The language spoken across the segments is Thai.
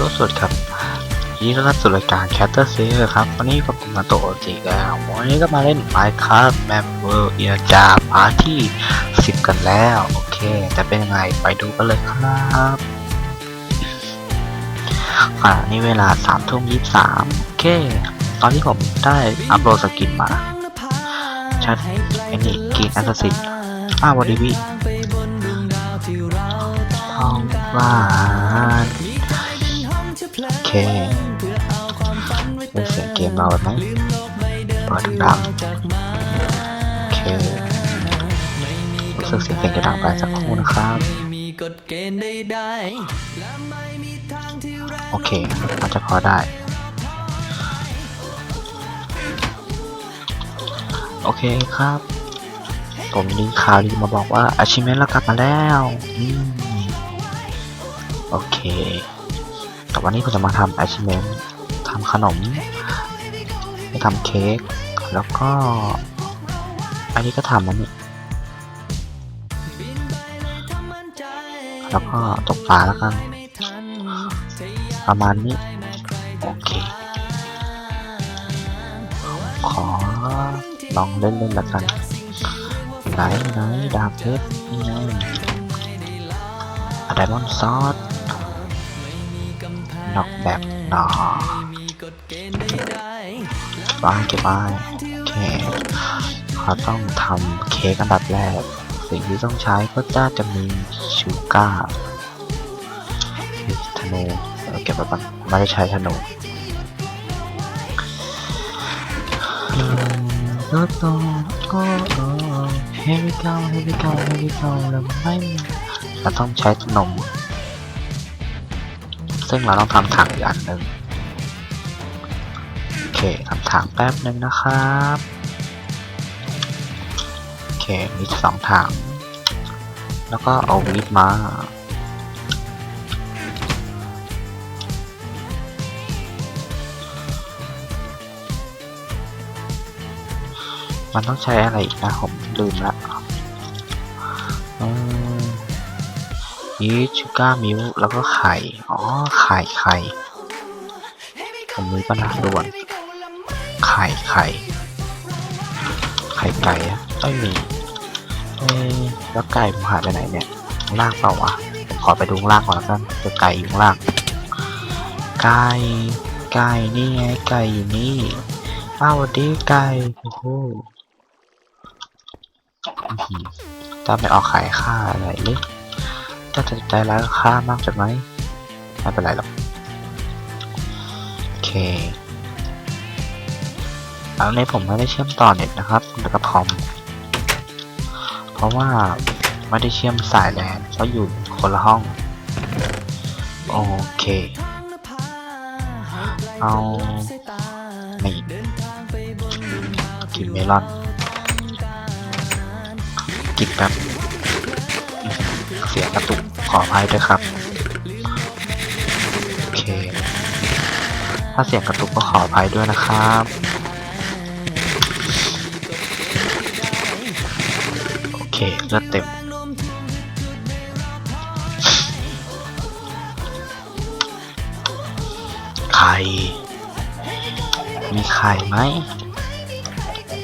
รถสดครับยินดีต้อนรับสู่รายการ c a t t e r s e r ครับ วันนี้ก็ผมมาโตะจีแล้ววันนี้ก็มาเล่น Minecraft Map World เอียจาพาร์ทที่ 10 กันแล้ว โอเคแต่เป็นยังไงไปดูกันเลยครับขณะนี้เวลา3ทุ่ม23โอเค ตอนที่ผมได้อัพโหลดสกินมา ชัดไอ้นี่กีนแอสซัสซินอ้าววันดีพี่ท้องว่าน โอเคเป็นเสียงเกมเราไหมเปิดดังโอเครู้สึกเสียงเพลงจะดังไปสักครู่นะครับโอเคมันจะพอได้ โอเคครับ ผมมีข่าวดีมาบอกว่า achievement เรากลับมาแล้ว โอเค แต่วันนี้ผมจะมาทำ achievement ทำขนมไปทำเค้ก แล้วก็ อันนี้ก็ทำแล้วนี่แล้วก็ตกปลาแล้วกัน ประมาณนี้ โอเค ขอลองเล่นเล่นๆละกัน ไหนไหนดาบเพชรนี่ไงอะไดมอนซอส นอกแบบนอบ้านเก็บบ้านโอเคเขาต้องทำเค้กอันดับแรก สิ่งที่ต้องใช้ก็จะจะมีชูก้ามีธนูเก็บไว้ก่อนไม่ได้ใช้ธนูก็ต้องก็เออ here we go here we go here we go แล้วไม่เราต้องใช้ขนม ซึ่งเราต้องทำถังอีกอันหนึ่งโอเคทำถังแป๊บหนึ่งนะครับโอเคมีสองถัง แล้วก็เอาวีดมามันต้องใช้อะไรอีกนะผมลืมละ ยีชูก้ามิลแล้วก็ไข่ อ๋อ ไข่ไข่ผมมีปัญหาด่วน ไข่ไข่ ไข่ไก่อะไม่มีเอ๊ะแล้วไก่ผมหายไปไหนเนี่ยข้างล่างเปล่าวะขอไปดูข้างล่างก่อนแล้วกันเจอไก่อยู่ข้างล่าง ไก่ ไก่ นี่ไง ไก่อยู่นี่อ้าวดีไก่ โอ้โหอื้อหือถ้าไม่ออกขายค่าอะไรเลย ถ้าจะใจร้ายกับค่ามากจังไหมไม่เป็นไรหรอก โอเคอันนี้ผมไม่ได้เชื่อมต่อเน็ตนะครับแล้วก็คอม เพราะว่าไม่ได้เชื่อมสายแลนเพราะอยู่คนละห้อง โอเค เอานี่กินเมลอน กินแบบเสียกระตุก ขออภัยด้วยครับโอเค ถ้าเสียงกระตุกก็ขออภัยด้วยนะครับโอเคเลือดเต็มไข่มีไข่ไหม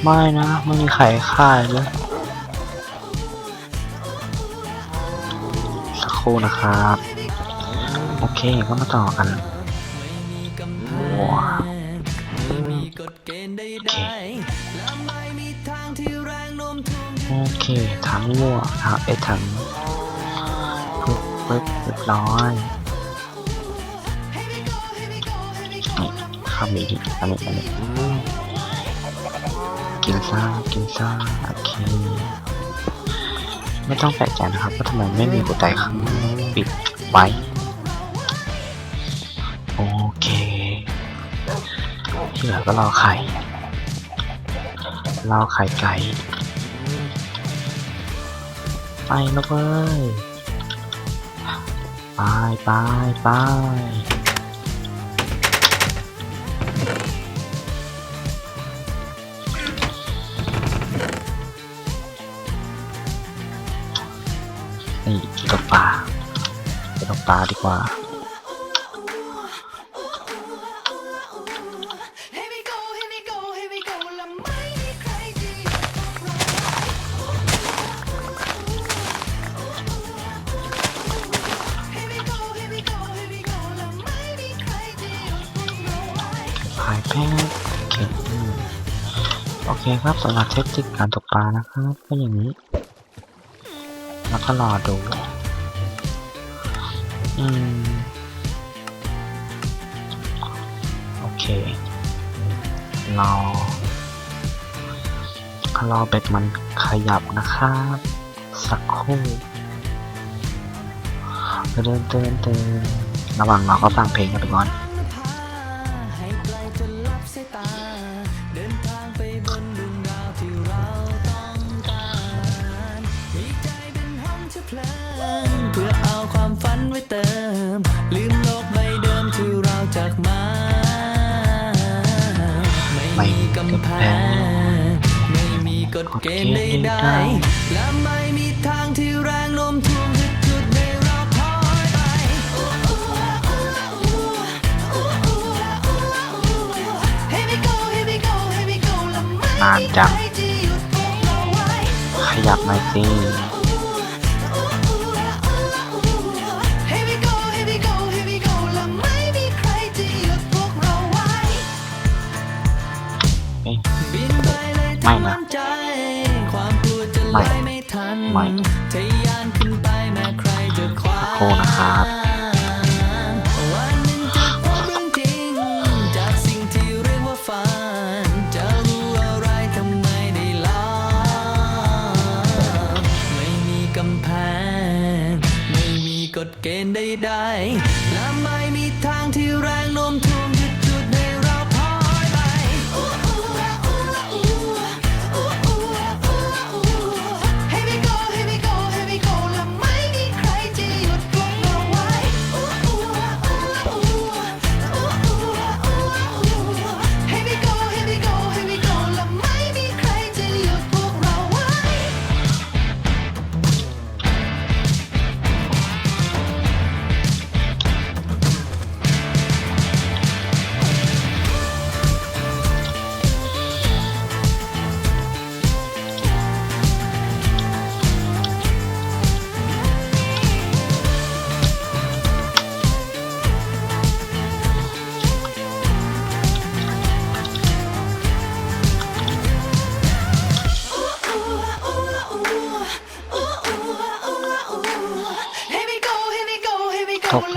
ไม่นะไม่มีไข่ไข่เลย ครู่นะครับ โอเคก็มาต่อกันว้าวโอเคโอเคถังวัวถังเอยถังปึ๊บปึ๊บเรียบร้อยนี่ข้าวหมีอันนี้อันนี้กินซ่ากินซ่าโอเค ไม่ต้องแปลกใจนะครับว่าทำไมไม่มีหัวใจข้างปิดไว้ โอเค ที่เหลือก็รอไข่รอไข่ไก่ไปแล้วเว้ยไปไปไป ไม่ต้ปลาไปต้องปลาดีกว่าหายแพโอเคครับสำหรับเทคนิคการตกปลานะครับก็อย่างนี้ แล้วก็รอดู อืม โอเค รอ รอเบ็ดมันขยับนะครับ สักครู่เดินเดินเดินระหว่างเราก็ฟังเพลงกันไปก่อน กฎเกณฑ์ใดๆและไม่มีทางที่แรงโน้มถ่วงจะจุดให้เราพลอยไป นานจัง ขยับหน่อยสิ กฎเกณฑ์ใดๆและไม่มีทางที่แรงโน้มถ่วง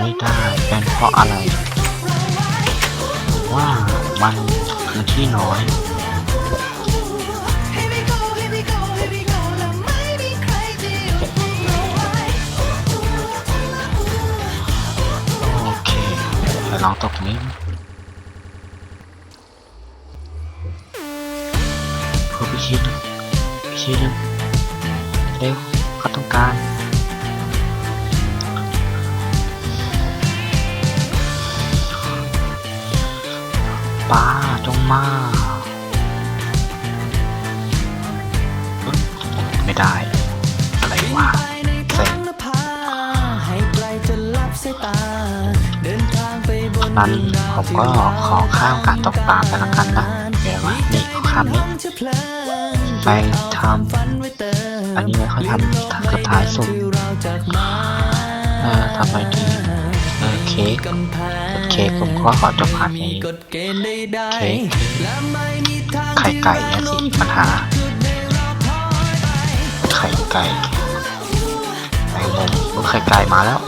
ไม่ได้เป็นเพราะอะไร ว่ามันคือที่น้อยโอเคเดี๋ยวลองตกนี้เพื่อพิชิตพิชิตเร็วเขาต้องการ ป้าจงมาเอ้ยไม่ได้ อะไรวะไปในท้องนภาให้ไกลจนลับสายตาเดินทางไปบนนั้นดวงดาวผมก็ขอข้ามการตกปลาไปแล้วกันนะเดี๋ยวว่านี่ขอข้ามนี้ไปทำอันนี้ไว้ค่อยทำทางสุดท้ายสุดเออทำไมดี เอเค้กเค้กผมก็ขอจบพาร์ทนี้เค้กไข่ไก่เนี่ยสิปัญหา ไข่ไก่แมงมุมอุ๊ยไข่ไก่มาแล้ว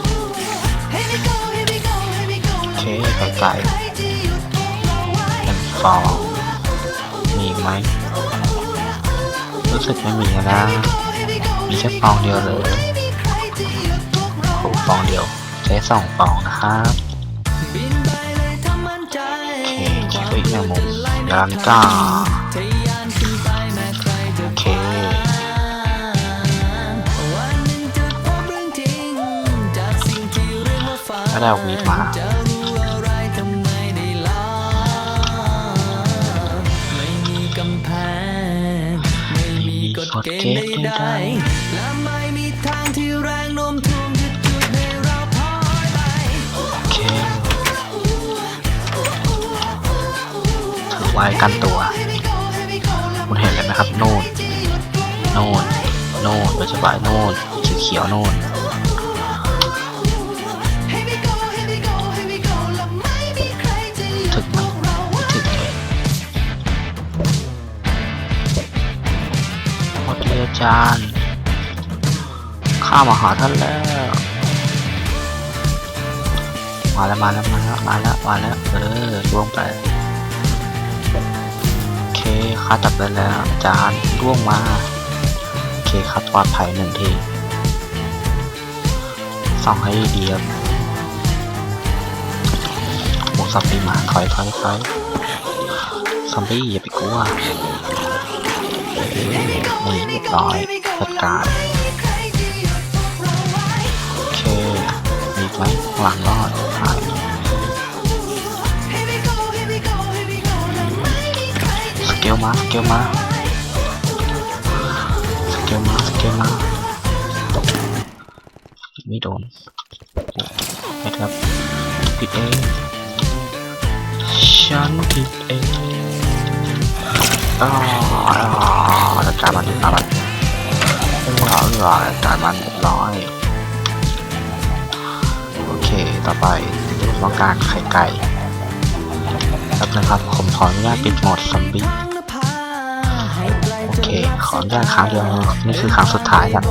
โอเคไข่ไก่หนึ่งฟองมีไหมรู้สึกไม่มีแล้วนะมีแค่ฟองเดียวเลยโอ้ฟองเดียว ใช้สองฟองนะครับบินไปเลยถ้ามั่นใจโอเคเค้กอีกแมงมุมยาลานิก้าทะยานขึ้นไปแม้ใครจะโอเควันหนึ่งจะพบเรื่องจริงจากสิ่งที่เรียกว่าฝันก็ได้เอาวีดมาจะรู้อะไรทำไมได้ลองไม่มีกำแพงไม่มีกฎเกณฑ์ใด ว้กันตัว คุณเห็นเลยไหมครับ โน่น โน่น โน่นโดยเฉพาะโน่นเขียวโน่นถึงไหมถึงเลยหมดอาจารย์ข้ามาหาท่านแล้วมาแล้วมาแล้วมาแล้วมาแล้วมาแล้วเออลวงไป คข้าจับได้แล้ว อาจารย์ล่วงมา โอเคครับปลอดภัยหนึ่งทีส่องให้ดีครับหมูสับปีหมาถอยถอยถอยซอมบี้อย่าไปกลัวนี่เรียบร้อยจัดการโอเคมีไหมหลังรอด เกลมาสเกลมาสเกลมาสเกลมาตกไม่โดนไม่ครับผิดเองฉันผิดเองอ๋อจัดการมันจัดการมันเออเออจัดการมันร้อยโอเคต่อไปต้องการไข่ไก่ครับนะครับผมขออนุญาตปิดโหมดซอมบี้ เคขออนุญาตครั้งเดียวนี่คือครั้งสุดท้ายครับ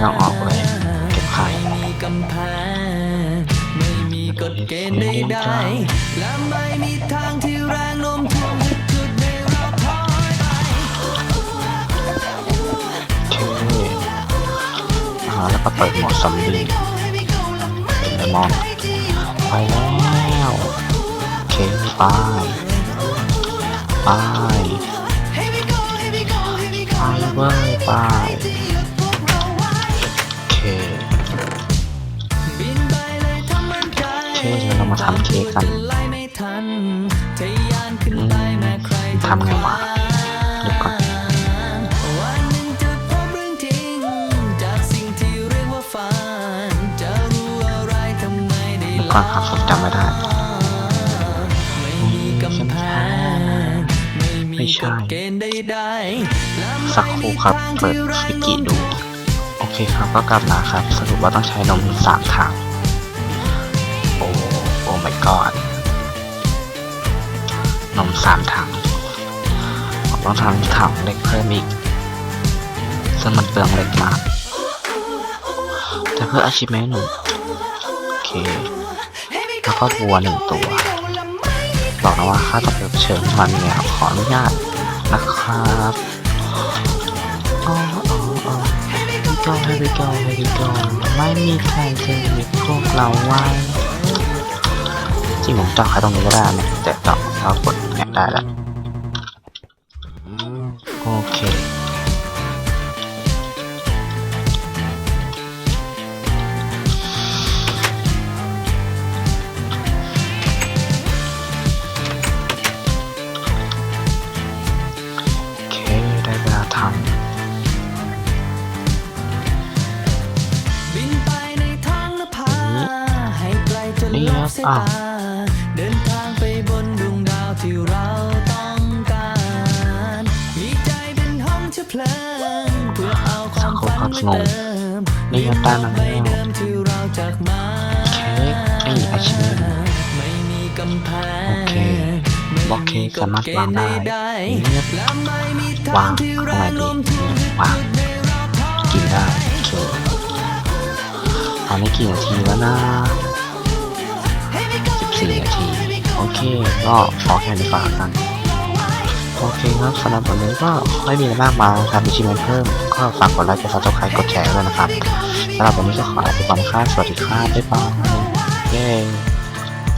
เราออกเลยเก็บไข่ไม่มีกำแพงไม่มีกฎเกณฑ์ใดๆและไม่มีทางที่แรงโน้มถ่วาแล้วก็เปิดโหมดซอมบี้เป็นไดมอนไปแล้วโอเคไปไปไปเว้ยไปโอเคบินไปเลยทำมันใจโอเคเดี๋ยวเรามาทำเค้กกันทันทะยานขึ้นไปแม้ใครจะทำไงวะ ก่อนครับผมจำไม่ได้ไม่ไม่ใช่ สักครู่ครับ เปิดวิกิดู โอเคครับก็กลับมาครับ สรุปว่าต้องใช้นมสามถังโอ้ โอ้ my god นมสามถังต้องทำถังเล็กเพิ่มอีกซึ่งมันเปลืองเล็กมาก แต่เพื่อ achievement หนึ่งโอเค แล้วก็วัวหนึ่งตัว บอกนะว่าค่าตอบรับเชิญมันเนี่ยขออนุญาตนะครับอ๋ออ๋ออ๋อ Here we go Here we go Here we go ไม่มีใครจะหยุดพวกเราไว้จริงผมจาะใครตรงนี้ก็ได้นะแต่เจาะแล้วกดแอบได้แล้ว สายตาเดินทางไปบนดวงดาวที่เราต้องการ มีใจเป็นห้องเชื้อเพลิงเพื่อเอาความฝันไปเติมำนี่ยังได้มาใบแล้วเดิมที่เราจากมาเค้กไอ้อาชีพไม่มีกำแพงโอเคบล็อกเค้กสามารถวางได้ใดเงียบๆและไม่มีวาทางงที่ข้างแรในงดีโน้มถ่วงวางให้เราถอยกินได้โอเคตอนนี้กี่นาทีแล้วนะ 14นาทีโอเค ก็พอแค่นี้ก่อนละกันโอเคครับสำหรับวันนี้ก็ไม่มีอะไรมากมายครับมีชิมเพิ่ม ก็ฝากกดไลค์กดซับสไครต์กดแชร์ด้วยนะครับสำหรับวันนี้ก็ขอลาไปก่อนครับสวัสดีครับบ๊ายบายเย้